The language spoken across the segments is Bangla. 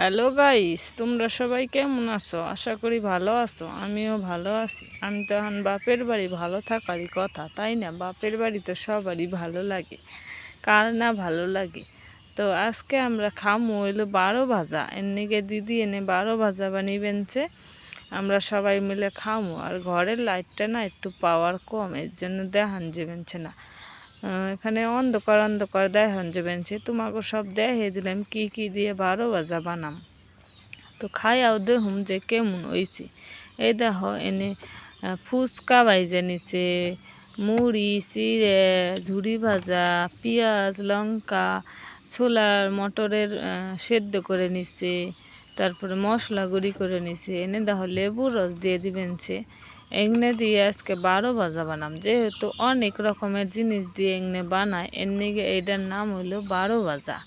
হ্যালো গাইস, তোমরা সবাই কেমন আছো? আশা করি ভালো আছো, আমিও ভালো আছি। আমি তো এখন বাপের বাড়ি, ভালো থাকারই কথা, তাই না? বাপের বাড়ি তো সবারই ভালো লাগে, কার না ভালো লাগে? তো আজকে আমরা খামো, হইল বারো ভাজা। এমনিকে দিদি এনে বারো ভাজা বানিয়ে বেনছে আমরা সবাই মিলে খামো, আর ঘরের লাইটটা না একটু পাওয়ার কম, এর জন্য দেখান যাবেনছে না। এখানে অন্ধকার অন্ধকার দেয় দেখান যাবেনছে তোমাকে সব দেখে দিলাম, কি কি দিয়ে বারো ভাজা বানাম। তো খাইয়াও দেখুম যে কেমন হয়েছে এই দেখো, এনে ফুচকা বাইজে নিছে মুড়ি, চিড়ে, ঝুড়ি ভাজা, পেঁয়াজ, লঙ্কা, ছোলার মটরের সেদ্ধ করে নিছে, তারপরে মশলা গুঁড়ি করে নিছে। এনে দেখো লেবুর রস দিয়ে দিবেনছে এগনে দিয়ে আজকে বারো ভাজা বানাম। যেহেতু অনেক রকমের জিনিস দিয়ে এগনে বানায়, এর নিগে এইটার নাম হলো বারো ভাজা।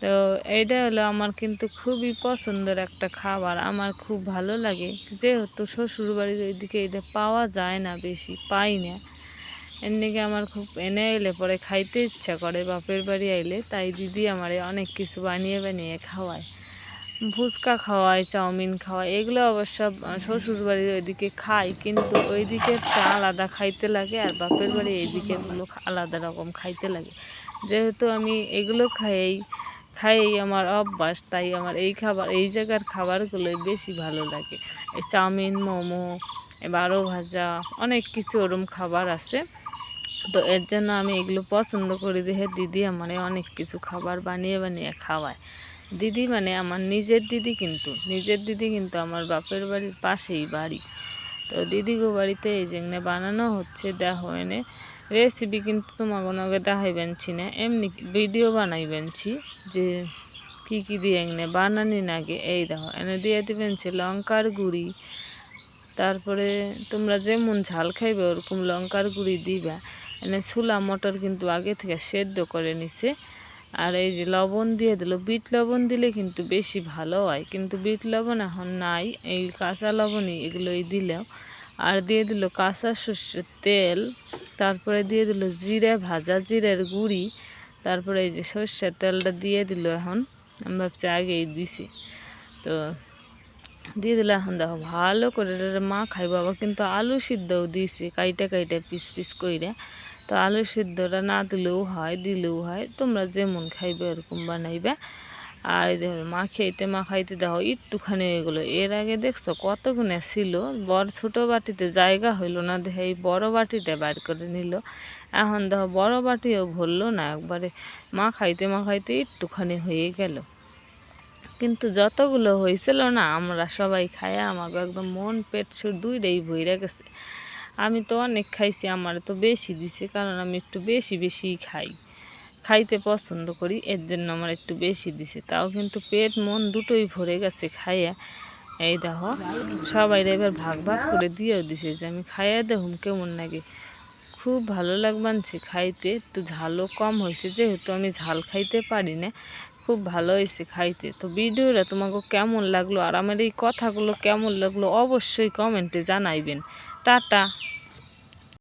তো এইটা হলো আমার কিন্তু খুবই পছন্দের একটা খাবার, আমার খুব ভালো লাগে। যেহেতু শ্বশুরবাড়ির ওইদিকে এটা পাওয়া যায় না বেশি, পাই না। এর নিগে আমার খুব এনে এলে পরে খাইতে ইচ্ছা করে, বাপের বাড়ি আইলে তাই দিদি আমারে অনেক কিছু বানিয়ে বানিয়ে খাওয়ায়। ফুচকা খাওয়ায়, চাউমিন খাওয়ায়, এগুলো অবশ্য শ্বশুর বাড়ির ওইদিকে খাই কিন্তু ওইদিকে চা আলাদা খাইতে লাগে আর বাপের বাড়ি এইদিকেরগুলো আলাদা রকম খাইতে লাগে। যেহেতু আমি এগুলো খাইয়েই খাইয়েই আমার অভ্যাস, তাই আমার এই খাবার, এই জায়গার খাবারগুলোই বেশি ভালো লাগে। এই চাউমিন, মোমো বারো ভাজা, অনেক কিছু ওরম খাবার আছে। তো এর জন্য আমি এগুলো পছন্দ করি দেখে দিদি আমার অনেক কিছু খাবার বানিয়ে বানিয়ে খাওয়ায়। দিদি মানে আমার নিজের দিদি কিন্তু, নিজের দিদি কিন্তু আমার বাপের বাড়ির পাশেই বাড়ি। তো দিদিগো বাড়িতে এই যেখানে বানানো হচ্ছে, দেখো এনে রেসিপি কিন্তু তোমাকে নগে দেখাইবেনছি না। এমনি ভিডিও বানাই বানাইবেনছি যে কি কি দিয়ে এনে বানানি নাগে। এই দেখো, এনে দিয়ে দিবেনছি লঙ্কার গুঁড়ি। তারপরে তোমরা যেমন ঝাল খাইবে, ওরকম লঙ্কার গুঁড়ি দিবা। এনে ছোলা মটর কিন্তু আগে থেকে সেদ্ধ করে নিছে। আর এই যে লবণ দিয়ে দিল, বিট লবণ দিলে কিন্তু বেশি ভালো হয়। কিন্তু বিট লবণ এখন নাই, এই কাঁচা লবণই এগুলোই দিলেও আর দিয়ে দিল কাঁচা সর্ষের তেল, তারপরে দিয়ে দিল জিরে ভাজা, জিরের গুঁড়ি, তারপরে এই যে সর্ষের তেলটা দিয়ে দিল এখন আমি ভাবছি আগেই দিছি। তো দিয়ে দিলে এখন দেখো ভালো করে মা খাই বাবা কিন্তু আলু সিদ্ধও দিয়েছি, কাইটা কাইটা পিস পিস কইরা। তো আলু সিদ্ধটা না দিলেও হয় দিলেও হয়। তোমরা যেমন খাইবে ওরকম বানাইবে। আর দেখো মাখাইতে মাখাইতে দেখো, একটুখানি হয়ে গেলো। এর আগে দেখছ কতগুণে ছিল? বড় ছোট বাটিতে জায়গা হইল না, দেখে এই বড় বাটিটা বাইর করে নিল। এখন দেখো, বড় বাটিও ভরলো না, একবারে মাখাইতে মাখাইতে একটুখানি হয়ে গেল। কিন্তু যতগুলো হয়েছিল না, আমরা সবাই খাইয়া আমাকে একদম মন, পেট সুর দুইটাই ভইরা গেছে। আমি তো অনেক খাইছি, আমার তো বেশি দিছে, কারণ আমি একটু বেশি বেশি খাই। খাইতে পছন্দ করি, এর জন্য আমার একটু বেশি দিছে। তাও কিন্তু পেট, মন দুটোই ভরে গেছে খাইয়া। এই দেখো, সবাই এবার ভাগ ভাগ করে দিয়েও দিছে যে আমি খাইয়া দেখুম কেমন লাগে। খুব ভালো লাগবানছে খাইতে, একটু ঝালও কম হয়েছে যেহেতু আমি ঝাল খাইতে পারি না, খুব ভালো হয়েছে খাইতে। তো ভিডিওটা তোমাকে কেমন লাগল আর আমার এই কথাগুলো কেমন লাগল অবশ্যই কমেন্টে জানাইবেন। টাটা!